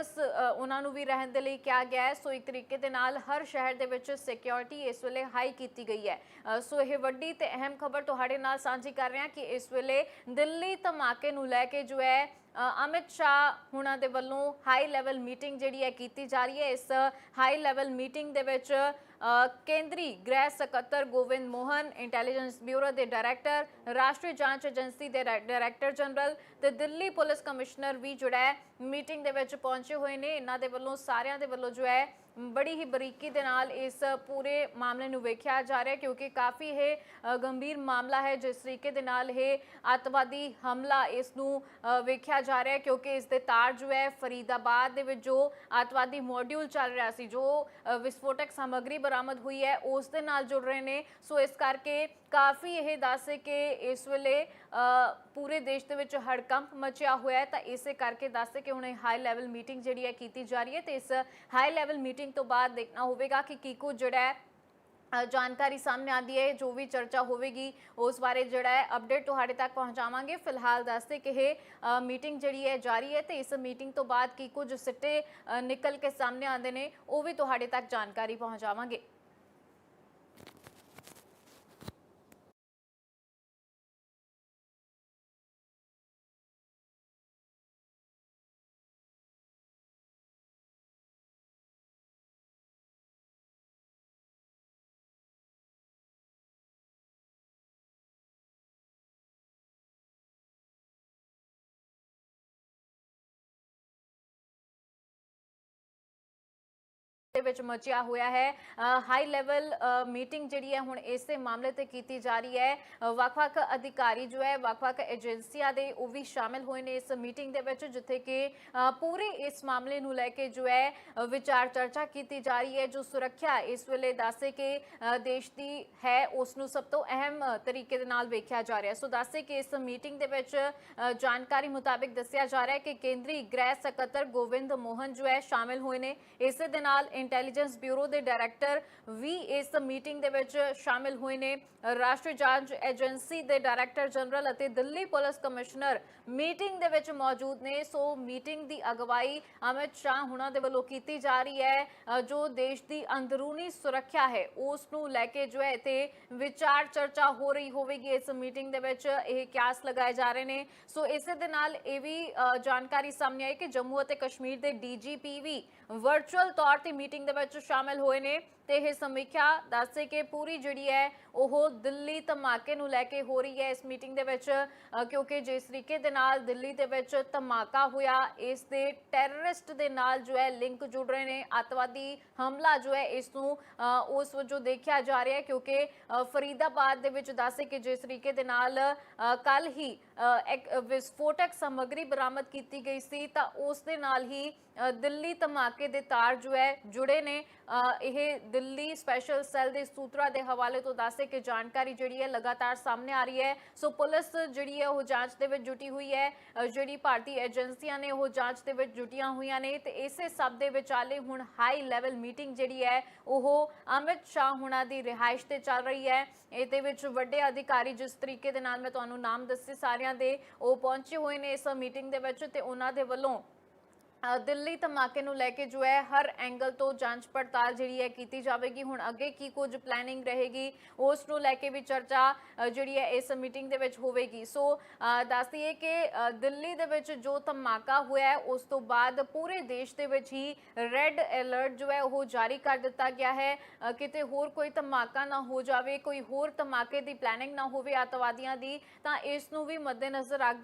ਵਾਪਸ ਉਹਨਾਂ ਨੂੰ ਵੀ ਰਹਿਣ ਦੇ ਲਈ ਕਿਹਾ ਗਿਆ ਹੈ। ਸੋ ਇੱਕ ਤਰੀਕੇ ਦੇ ਨਾਲ ਹਰ ਸ਼ਹਿਰ ਦੇ ਵਿੱਚ ਸਿਕਿਉਰਿਟੀ ਇਸ ਵੇਲੇ ਹਾਈ ਕੀਤੀ ਗਈ ਹੈ। ਅ, ਸੋ ਇਹ ਵੱਡੀ ਤੇ ਅਹਿਮ ਖਬਰ ਤੁਹਾਡੇ ਨਾਲ ਸਾਂਝੀ ਕਰ ਰਹੇ ਹਾਂ ਕਿ ਇਸ ਵੇਲੇ ਦਿੱਲੀ ਧਮਾਕੇ ਨੂੰ ਲੈ ਕੇ ਜੋ ਹੈ ਅਮਿਤ ਸ਼ਾਹ ਹੁਣਾਂ ਦੇ ਵੱਲੋਂ ਹਾਈ ਲੈਵਲ ਮੀਟਿੰਗ ਜਿਹੜੀ ਹੈ ਕੀਤੀ ਜਾ ਰਹੀ ਹੈ। ਇਸ ਹਾਈ ਲੈਵਲ ਮੀਟਿੰਗ ਦੇ ਵਿੱਚ ਕੇਂਦਰੀ ਗ੍ਰਹਿ ਸਕੱਤਰ ਗੋਵਿੰਦ ਮੋਹਨ ਇੰਟੈਲੀਜੈਂਸ ਬਿਊਰੋ ਦੇ ਡਾਇਰੈਕਟਰ ਰਾਸ਼ਟਰੀ ਜਾਂਚ ਏਜੰਸੀ ਦੇ ਡਾਇ- ਡਾਇਰੈਕਟਰ ਜਨਰਲ ਤੇ ਦਿੱਲੀ ਪੁਲਿਸ ਕਮਿਸ਼ਨਰ ਵੀ ਜਿਹੜਾ ਹੈ। ਮੀਟਿੰਗ ਦੇ ਵਿੱਚ ਪਹੁੰਚੇ ਹੋਏ ਨੇ। ਇਹਨਾਂ ਦੇ ਵੱਲੋਂ ਸਾਰਿਆਂ ਦੇ ਵੱਲੋਂ ਜੋ ਹੈ ਬੜੀ ਹੀ ਬਰੀਕੀ ਦੇ ਨਾਲ ਇਸ ਪੂਰੇ ਮਾਮਲੇ ਨੂੰ ਵੇਖਿਆ ਜਾ ਰਿਹਾ ਕਿਉਂਕਿ ਕਾਫੀ ਇਹ ਗੰਭੀਰ ਮਾਮਲਾ ਹੈ, ਜਿਸ ਤਰੀਕੇ ਦੇ ਨਾਲ ਇਹ ਅੱਤਵਾਦੀ ਹਮਲਾ ਇਸ ਨੂੰ ਵੇਖਿਆ ਜਾ ਰਿਹਾ ਕਿਉਂਕਿ ਇਸ ਦੇ ਤਾਰ ਜੋ ਹੈ, ਫਰੀਦਾਬਾਦ ਦੇ ਵਿੱਚ ਜੋ ਅੱਤਵਾਦੀ ਮੋਡਿਊਲ ਚੱਲ ਰਿਹਾ ਸੀ, ਜੋ ਵਿਸਫੋਟਕ ਸਮੱਗਰੀ ਬਰਾਮਦ ਹੋਈ ਹੈ, ਉਸ ਦੇ ਨਾਲ ਜੁੜ ਰਹੇ ਨੇ। ਸੋ ਇਸ ਕਰਕੇ ਕਾਫੀ ਇਹ ਦੱਸ ਕਿ ਇਸ ਵੇਲੇ ਪੂਰੇ ਦੇਸ਼ ਦੇ ਵਿੱਚ ਹੜਕੰਪ ਮਚਿਆ ਹੋਇਆ ਹੈ, ਤਾਂ ਇਸੇ ਕਰਕੇ ਦੱਸੇ ਕਿ ਹੁਣ ਇਹ ਹਾਈ ਲੈਵਲ ਮੀਟਿੰਗ ਜਿਹੜੀ ਹੈ ਕੀਤੀ ਜਾ ਰਹੀ ਹੈ, ਤੇ ਇਸ ਹਾਈ ਲੈਵਲ ਮੀਟਿੰਗ ਤੋਂ ਬਾਅਦ ਦੇਖਣਾ ਹੋਵੇਗਾ ਕਿ ਕੀ ਕੁਝ ਜਿਹੜਾ ਹੈ ਜਾਣਕਾਰੀ ਸਾਹਮਣੇ ਆਂਦੀ ਹੈ, ਜੋ ਵੀ ਚਰਚਾ ਹੋਵੇਗੀ, ਉਸ ਬਾਰੇ ਜਿਹੜਾ ਹੈ ਅਪਡੇਟ ਤੁਹਾਡੇ ਤੱਕ ਪਹੁੰਚਾਵਾਂਗੇ। ਫਿਲਹਾਲ ਦੱਸਦੇ ਕਿ ਇਹ ਮੀਟਿੰਗ ਜਿਹੜੀ ਹੈ ਜਾਰੀ ਹੈ, ਤੇ ਇਸ ਮੀਟਿੰਗ ਤੋਂ ਬਾਅਦ ਕੀ ਕੁਝ ਸਿੱਟੇ ਨਿਕਲ ਕੇ ਸਾਹਮਣੇ ਆਉਂਦੇ ਨੇ, ਉਹ ਵੀ ਤੁਹਾਡੇ ਤੱਕ ਜਾਣਕਾਰੀ ਪਹੁੰਚਾਵਾਂਗੇ। ਦੇ ਵਿੱਚ ਮਚਿਆ ਹੋਇਆ ਹੈ। ਹਾਈ ਲੈਵਲ ਮੀਟਿੰਗ ਜਿਹੜੀ ਹੈ ਹੁਣ ਇਸੇ ਮਾਮਲੇ ਤੇ ਕੀਤੀ ਜਾ ਰਹੀ ਹੈ। ਵੱਖ-ਵੱਖ ਅਧਿਕਾਰੀ ਜੋ ਹੈ, ਵੱਖ-ਵੱਖ ਏਜੰਸੀਆਂ ਦੇ ਉਹ ਵੀ ਸ਼ਾਮਿਲ ਹੋਏ ਨੇ ਇਸ ਮੀਟਿੰਗ ਦੇ ਵਿੱਚ, ਜਿੱਥੇ ਕਿ ਪੂਰੇ ਇਸ ਮਾਮਲੇ ਨੂੰ ਲੈ ਕੇ ਜੋ ਹੈ ਵਿਚਾਰ ਚਰਚਾ ਕੀਤੀ ਜਾ ਰਹੀ ਹੈ। ਜੋ ਸੁਰੱਖਿਆ ਇਸ ਵੇਲੇ ਦੱਸੇ ਕਿ ਦੇਸ਼ ਦੀ ਹੈ, ਉਸ ਨੂੰ ਸਭ ਤੋਂ ਅਹਿਮ ਤਰੀਕੇ ਦੇ ਨਾਲ ਵੇਖਿਆ ਜਾ ਰਿਹਾ ਸੋ ਦੱਸੇ ਕਿ ਇਸ ਮੀਟਿੰਗ ਦੇ ਵਿੱਚ ਜਾਣਕਾਰੀ ਮੁਤਾਬਿਕ ਦੱਸਿਆ ਜਾ ਰਿਹਾ ਹੈ ਕਿ ਕੇਂਦਰੀ ਗ੍ਰਹਿ ਸਕੱਤਰ ਗੋਵਿੰਦ ਮੋਹਨ ਜੋ ਹੈ, ਸ਼ਾਮਿਲ ਹੋਏ ਨੇ। ਇਸੇ ਦੇ ਨਾਲ ਇੰਟੈਲੀਜੈਂਸ ਬਿਊਰੋ ਦੇ ਡਾਇਰੈਕਟਰ ਵੀ ਇਸ ਮੀਟਿੰਗ ਦੇ ਵਿੱਚ ਸ਼ਾਮਿਲ ਹੋਏ ਨੇ। ਰਾਸ਼ਟਰੀ ਜਾਂਚ ਏਜੰਸੀ ਦੇ ਡਾਇਰੈਕਟਰ ਜਨਰਲ ਅਤੇ ਦਿੱਲੀ ਪੁਲਿਸ ਕਮਿਸ਼ਨਰ ਮੀਟਿੰਗ ਦੇ ਵਿੱਚ ਮੌਜੂਦ ਨੇ। ਸੋ ਮੀਟਿੰਗ ਦੀ ਅਗਵਾਈ ਅਮਿਤ ਸ਼ਾਹ ਹੁਣਾਂ ਦੇ ਵੱਲੋਂ ਕੀਤੀ ਜਾ ਰਹੀ ਹੈ। ਜੋ ਦੇਸ਼ ਦੀ ਅੰਦਰੂਨੀ ਸੁਰੱਖਿਆ ਹੈ, ਉਸ ਨੂੰ ਲੈ ਕੇ ਜੋ ਹੈ ਤੇ ਵਿਚਾਰ ਚਰਚਾ ਹੋ ਰਹੀ ਹੋਵੇਗੀ। ਇਸ ਮੀਟਿੰਗ ਦੇ ਵਿੱਚ ਇਹ ਕਿਆਸ ਲਗਾਏ ਜਾ ਰਹੇ ਨੇ। ਸੋ ਇਸੇ ਦੇ ਨਾਲ ਇਹ ਵੀ ਜਾਣਕਾਰੀ ਸਾਹਮਣੇ ਆਈ ਕਿ ਜੰਮੂ ਅਤੇ ਕਸ਼ਮੀਰ ਦੇ ਡੀਜੀਪੀ ਵੀ ਵਰਚੁਅਲ ਤੌਰ ਤੇ ਮੀਟਿੰਗ ਦੇ ਵਿੱਚ ਸ਼ਾਮਿਲ ਹੋਏ ਨੇ। ਤੇ ਇਹ ਸਮੀਖਿਆ ਦੱਸੇ ਕਿ ਪੂਰੀ ਜਿਹੜੀ ਹੈ ਉਹ ਦਿੱਲੀ ਧਮਾਕੇ ਨੂੰ ਲੈ ਕੇ ਹੋ ਰਹੀ ਹੈ। ਇਸ ਮੀਟਿੰਗ ਦੇ ਵਿੱਚ ਕਿਉਂਕਿ ਜਿਸ ਤਰੀਕੇ ਦੇ ਨਾਲ ਦਿੱਲੀ ਦੇ ਵਿੱਚ ਧਮਾਕਾ ਹੋਇਆ, ਇਸ ਦੇ ਟੈਰਰਿਸਟ ਦੇ ਨਾਲ ਜੋ ਹੈ ਲਿੰਕ ਜੁੜ ਰਹੇ ਨੇ। ਅੱਤਵਾਦੀ ਹਮਲਾ ਜੋ ਹੈ ਇਸ ਨੂੰ ਉਸ ਵਜੋਂ ਦੇਖਿਆ ਜਾ ਰਿਹਾ ਹੈ ਕਿਉਂਕਿ ਫਰੀਦਾਬਾਦ ਦੇ ਵਿੱਚ ਦੱਸੇ ਕਿ ਜਿਸ ਤਰੀਕੇ ਦੇ ਨਾਲ ਕੱਲ ਹੀ ਇੱਕ ਵਿਸਫੋਟਕ ਸਮੱਗਰੀ ਬਰਾਮਦ ਕੀਤੀ ਗਈ ਸੀ ਤਾਂ ਉਸ ਦੇ ਨਾਲ ਹੀ ਦਿੱਲੀ ਧਮਾਕੇ ਦੇ ਤਾਰ ਜੋ ਹੈ ਜੁੜੇ ਨੇ। ਇਹ ਦਿੱਲੀ ਸਪੈਸ਼ਲ ਸੈੱਲ ਦੇ ਸੂਤਰਾਂ ਦੇ ਹਵਾਲੇ ਤੋਂ ਦੱਸੇ ਕਿ ਜਾਣਕਾਰੀ ਜਿਹੜੀ ਹੈ ਲਗਾਤਾਰ ਸਾਹਮਣੇ ਆ ਰਹੀ ਹੈ। ਸੋ ਪੁਲਿਸ ਜਿਹੜੀ ਹੈ ਉਹ ਜਾਂਚ ਦੇ ਵਿੱਚ ਜੁਟੀ ਹੋਈ ਹੈ। ਜਿਹੜੀ ਭਾਰਤੀ ਏਜੰਸੀਆਂ ਨੇ ਉਹ ਜਾਂਚ ਦੇ ਵਿੱਚ ਜੁਟੀਆਂ ਹੋਈਆਂ ਨੇ ਤੇ ਇਸੇ ਸਭ ਦੇ ਵਿਚਾਲੇ ਹੁਣ ਹਾਈ ਲੈਵਲ ਮੀਟਿੰਗ ਜਿਹੜੀ ਹੈ, ਉਹ ਅਮਿਤ ਸ਼ਾਹ ਹੁਣਾਂ ਦੀ ਰਿਹਾਇਸ਼ ਤੇ ਚੱਲ ਰਹੀ ਹੈ। ਇਹਦੇ ਵਿੱਚ ਵੱਡੇ ਅਧਿਕਾਰੀ ਜਿਸ ਤਰੀਕੇ ਦੇ ਨਾਲ ਮੈਂ ਤੁਹਾਨੂੰ ਨਾਮ ਦੱਸੇ ਸਾਰਿਆਂ ਦੇ, ਉਹ ਪਹੁੰਚੇ ਹੋਏ ਨੇ ਇਸ ਮੀਟਿੰਗ ਦੇ ਵਿੱਚ ਤੇ ਉਹਨਾਂ ਦੇ ਵੱਲੋਂ ਦਿੱਲੀ ਧਮਾਕੇ ਨੂੰ ਲੈ ਕੇ ਜੋ ਹੈ ਹਰ ਐਂਗਲ ਤੋਂ ਜਾਂਚ ਪੜਤਾਲ ਜਿਹੜੀ ਹੈ ਕੀਤੀ ਜਾਵੇਗੀ। ਹੁਣ ਅੱਗੇ ਕੀ ਕੁਝ ਪਲੈਨਿੰਗ ਰਹੇਗੀ ਉਸ ਨੂੰ ਲੈ ਕੇ ਵੀ ਚਰਚਾ ਜਿਹੜੀ ਹੈ ਇਸ ਮੀਟਿੰਗ ਦੇ ਵਿੱਚ ਹੋਵੇਗੀ। ਸੋ ਅ, ਦੱਸ ਦਈਏ ਕਿ ਦਿੱਲੀ ਦੇ ਵਿੱਚ ਜੋ ਧਮਾਕਾ ਹੋਇਆ ਹੈ ਉਸ ਤੋਂ ਬਾਅਦ ਪੂਰੇ ਦੇਸ਼ ਦੇ ਵਿੱਚ ਹੀ ਰੈੱਡ ਅਲਰਟ ਜੋ ਹੈ ਉਹ ਜਾਰੀ ਕਰ ਦਿੱਤਾ ਗਿਆ ਹੈ। ਕਿਤੇ ਹੋਰ ਕੋਈ ਧਮਾਕਾ ਨਾ ਹੋ ਜਾਵੇ ਕੋਈ ਹੋਰ ਧਮਾਕੇ ਦੀ ਪਲੈਨਿੰਗ ਨਾ ਹੋਵੇ ਅੱਤਵਾਦੀਆਂ ਦੀ ਤਾਂ ਇਸ ਨੂੰ ਵੀ ਮੱਦੇਨਜ਼ਰ ਰੱਖ